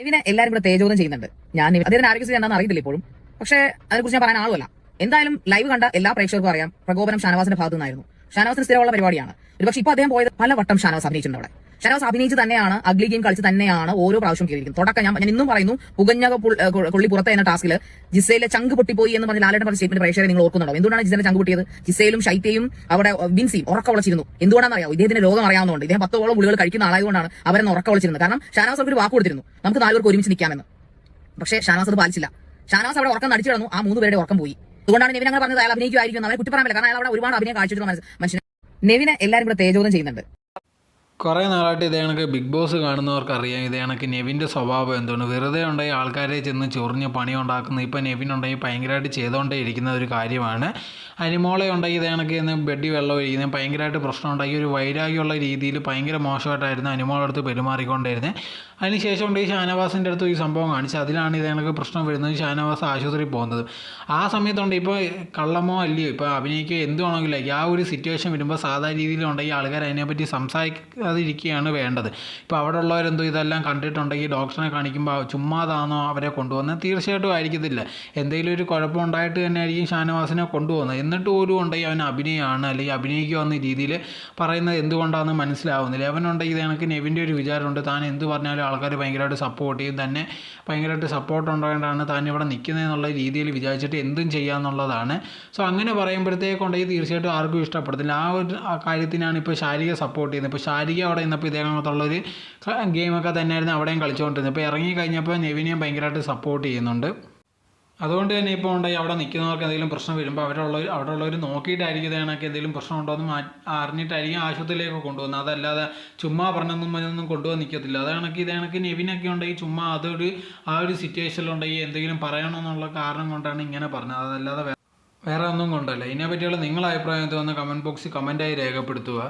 നെവിനെ എല്ലാവരും കൂടെ തേജോദം ചെയ്യുന്നുണ്ട്. ഞാൻ അദ്ദേഹത്തിന് ആരോഗ്യസ്ഥിതി എന്താണെന്ന് അറിയത്തില്ല ഇപ്പോഴും. പക്ഷേ അതിനെക്കുറിച്ച് ഞാൻ പറയാൻ ആളുമല്ല. എന്തായാലും ലൈവ് കണ്ട എല്ലാ പ്രേക്ഷകർക്കും അറിയാം പ്രകോപനം ഷാനവാസിന്റെ ഭാഗത്തു നിന്നായിരുന്നു ഷാനവാസിന് സ്ഥിരമുള്ള പരിപാടിയാണ്. ഒരുപക്ഷെ ഇപ്പൊ അദ്ദേഹം പോയത് പല വട്ടം ഷാനവാസ് അഭിനയിച്ചിട്ടുണ്ട് അവിടെ. ഷാനവാസ് അഭിനയിച്ച് തന്നെയാണ് അഗ്ലി ഗെയിം കളിച്ച് തന്നെയാണ് ഓരോ പ്രാവശ്യം കയറിയിരിക്കുന്നത് തുടക്കം ഞാൻ ഞാൻ ഇന്നും പറയുന്നു പുകഞ്ഞ കൊള്ളി പുറത്തെ എന്ന ടാസ്കിൽ ജിസയിലെ ചങ്ക് പൊട്ടിപ്പോയി എന്ന് പറഞ്ഞ ലാലേട്ടൻ പറഞ്ഞ സ്റ്റേറ്റ്മെന്റ് പ്രേക്ഷകരെ നിങ്ങൾ ഓർക്കുന്നുണ്ടോ? എന്തുകൊണ്ടാണ് ജിസയിലെ ചങ്ക് പൊട്ടിയത്? ജിസയിലും ഷൈറ്റയും അവിടെ വിൻസിയും ഉറക്ക വിളിച്ചിരുന്നു എന്തുകൊണ്ടാണെന്ന് അറിയാം ഇദ്ദേഹത്തിന്റെ രോഗം അറിയാവുന്നതുകൊണ്ട്. ഇദ്ദേഹം പത്തോളം ഗുളികൾ കഴിക്കുന്ന ആളായതുകൊണ്ടാണ് അവരെന്ന് ഉറക്ക വിളിച്ചിരുന്നത് കാരണം ഷാനാസ് അവർക്ക് വാക്ക് കൊടുത്തിരുന്നു. നമുക്ക് നാലുപേർക്ക് ഒരുമിച്ച് നിൽക്കാമെന്ന്. പക്ഷേ ഷാനാസ് അത് പാലിച്ചില്ല. ഷാനാസ് അവിടെ ഉറക്കം നടിച്ചു കിടന്നു ആ മൂന്ന് പേരുടെ ഉറക്കം പോയി. അതുകൊണ്ടാണ് നെവിൻ അങ്ങനെ പറഞ്ഞത് അയാൾ അഭിനയിക്കുമായിരിക്കും അവരെ കുറ്റം പറയാൻ കാരണം അയാൾ അവിടെ ഒരുപാട് അഭിനയം കാഴ്ചവെച്ചിട്ടുള്ള മനസ്സ്- നെവിനെ എല്ലാവരും കൂടെ തേജോധം ചെയ്യുന്നുണ്ട്. കുറേ നാളായിട്ട് ഇതേ കണക്ക് ബിഗ് ബോസ് കാണുന്നവർക്കറിയാം. ഇതേ കണക്ക് നെവിന്റെ സ്വഭാവം എന്താണ് വെറുതെ ഉണ്ടായി ആൾക്കാരെ ചെന്ന് ചൊറിഞ്ഞ് പണി ഉണ്ടാക്കുന്ന ഇപ്പോൾ നെവിൻ ഉണ്ടെങ്കിൽ ഭയങ്കരമായിട്ട് ചെയ്തുകൊണ്ടേ ഇരിക്കുന്ന ഒരു കാര്യമാണ്. അനിമോളെ ഉണ്ടെങ്കിൽ ഇതേ കണക്ക് ഇന്ന് ബെഡി വെള്ളം ഒഴിക്കുന്നത് ഭയങ്കരമായിട്ട് പ്രശ്നം ഉണ്ടാക്കി ഒരു വൈരാഗ്യമുള്ള രീതിയിൽ ഭയങ്കര മോശമായിട്ടായിരുന്നു അനിമോളെ അടുത്ത് പെരുമാറിക്കൊണ്ടിരുന്നത്. അതിനുശേഷം ഉണ്ട് ഈ ഷാനവാസിന്റെ അടുത്ത് ഈ സംഭവം കാണിച്ച് അതിലാണ് ഇതേ കണക്ക് പ്രശ്നം വരുന്നത്. ഷാനവാസ് ആശുപത്രിയിൽ പോകുന്നത്. ആ സമയത്തുണ്ട്. ഇപ്പോൾ കള്ളമോ അല്ലയോ ഇപ്പോൾ അഭിനയിക്കുക എന്തുവാണെങ്കിലും ആ ഒരു സിറ്റുവേഷൻ വരുമ്പോൾ സാധാരണ രീതിയിലുണ്ടെങ്കിൽ ആൾക്കാർ അതിനെപ്പറ്റി സംസാരിക്കാതിരിക്കുകയാണ് വേണ്ടത്. ഇപ്പോൾ അവിടെ ഉള്ളവരെന്തോ ഇതെല്ലാം കണ്ടിട്ടുണ്ടെങ്കിൽ ഡോക്ടറിനെ കാണിക്കുമ്പോൾ ചുമ്മാതാണോ അവരെ കൊണ്ടുപോകുന്നത് തീർച്ചയായിട്ടും ആയിരിക്കത്തില്ല. എന്തെങ്കിലും ഒരു കുഴപ്പം ഉണ്ടായിട്ട് തന്നെ ആയിരിക്കും ഷാനവാസിനെ കൊണ്ടുപോകുന്നത്. എന്നിട്ട് പോലും ഉണ്ടെങ്കിൽ അവൻ അഭിനയമാണ് അല്ലെങ്കിൽ അഭിനയിക്കുക എന്ന രീതിയിൽ പറയുന്നത് എന്തുകൊണ്ടാണെന്ന് മനസ്സിലാവുന്നില്ല. അവനുണ്ടെങ്കിൽ എനിക്ക് നെവിന്റെ ഒരു വിചാരമുണ്ട്. താൻ എന്ത് പറഞ്ഞാലും ആൾക്കാർ ഭയങ്കരമായിട്ട് സപ്പോർട്ട് ചെയ്യും. തന്നെ ഭയങ്കരമായിട്ട് സപ്പോർട്ട് ഉണ്ടായതുകൊണ്ടാണ് താൻ ഇവിടെ നിൽക്കുന്നതെന്നുള്ള രീതിയിൽ വിചാരിച്ചിട്ട് എന്തും ചെയ്യാമെന്നുള്ളതാണ് സോ അങ്ങനെ പറയുമ്പോഴത്തേക്കുണ്ടെങ്കിൽ തീർച്ചയായിട്ടും ആർക്കും ഇഷ്ടപ്പെടത്തില്ല. ആ ഒരു കാര്യത്തിനാണ് ഇപ്പോൾ ശാരിക സപ്പോർട്ട് ചെയ്യുന്നത്. ഇപ്പോൾ ശാരിക അവിടെ നിന്നപ്പോൾ ഇതേകണത്തുള്ളൊരു ഗെയിമൊക്കെ തന്നെയായിരുന്നു അവിടെയും കളിച്ചുകൊണ്ടിരുന്നത്. ഇപ്പോൾ ഇറങ്ങി കഴിഞ്ഞപ്പോൾ നെവിനെയും ഭയങ്കരമായിട്ട് സപ്പോർട്ട് ചെയ്യുന്നുണ്ട്. അതുകൊണ്ട് തന്നെ ഇപ്പോൾ ഉണ്ടായി അവിടെ നിൽക്കുന്നവർക്ക് എന്തെങ്കിലും പ്രശ്നം വരുമ്പോൾ അവരുള്ളവർ അവിടെ ഉള്ളവർ നോക്കിയിട്ടായിരിക്കും ഇതേണൊക്കെ എന്തെങ്കിലും പ്രശ്നം ഉണ്ടോ എന്ന് അറിഞ്ഞിട്ടായിരിക്കും ആശുപത്രിയിലേക്ക് കൊണ്ടുപോകുന്നത് അതല്ലാതെ ചുമ്മാ പറഞ്ഞൊന്നും മറ്റൊന്നും കൊണ്ടുപോകാൻ നിൽക്കത്തില്ല അതാണൊക്കെ ഇതേണൊക്കെ നെവിനൊക്കെ ഉണ്ടെങ്കിൽ ചുമ്മാ അതൊരു ആ ഒരു സിറ്റുവേഷനിലുണ്ടെങ്കിൽ എന്തെങ്കിലും പറയണമെന്നുള്ള കാരണം കൊണ്ടാണ് ഇങ്ങനെ പറഞ്ഞത്. അതല്ലാതെ വേറെ ഒന്നും കൊണ്ടല്ല. ഇതിനെ പറ്റിയുള്ള നിങ്ങളുടെ അഭിപ്രായം തോന്നുന്ന കമന്റ് ബോക്സിൽ കമന്റായി രേഖപ്പെടുത്തുക.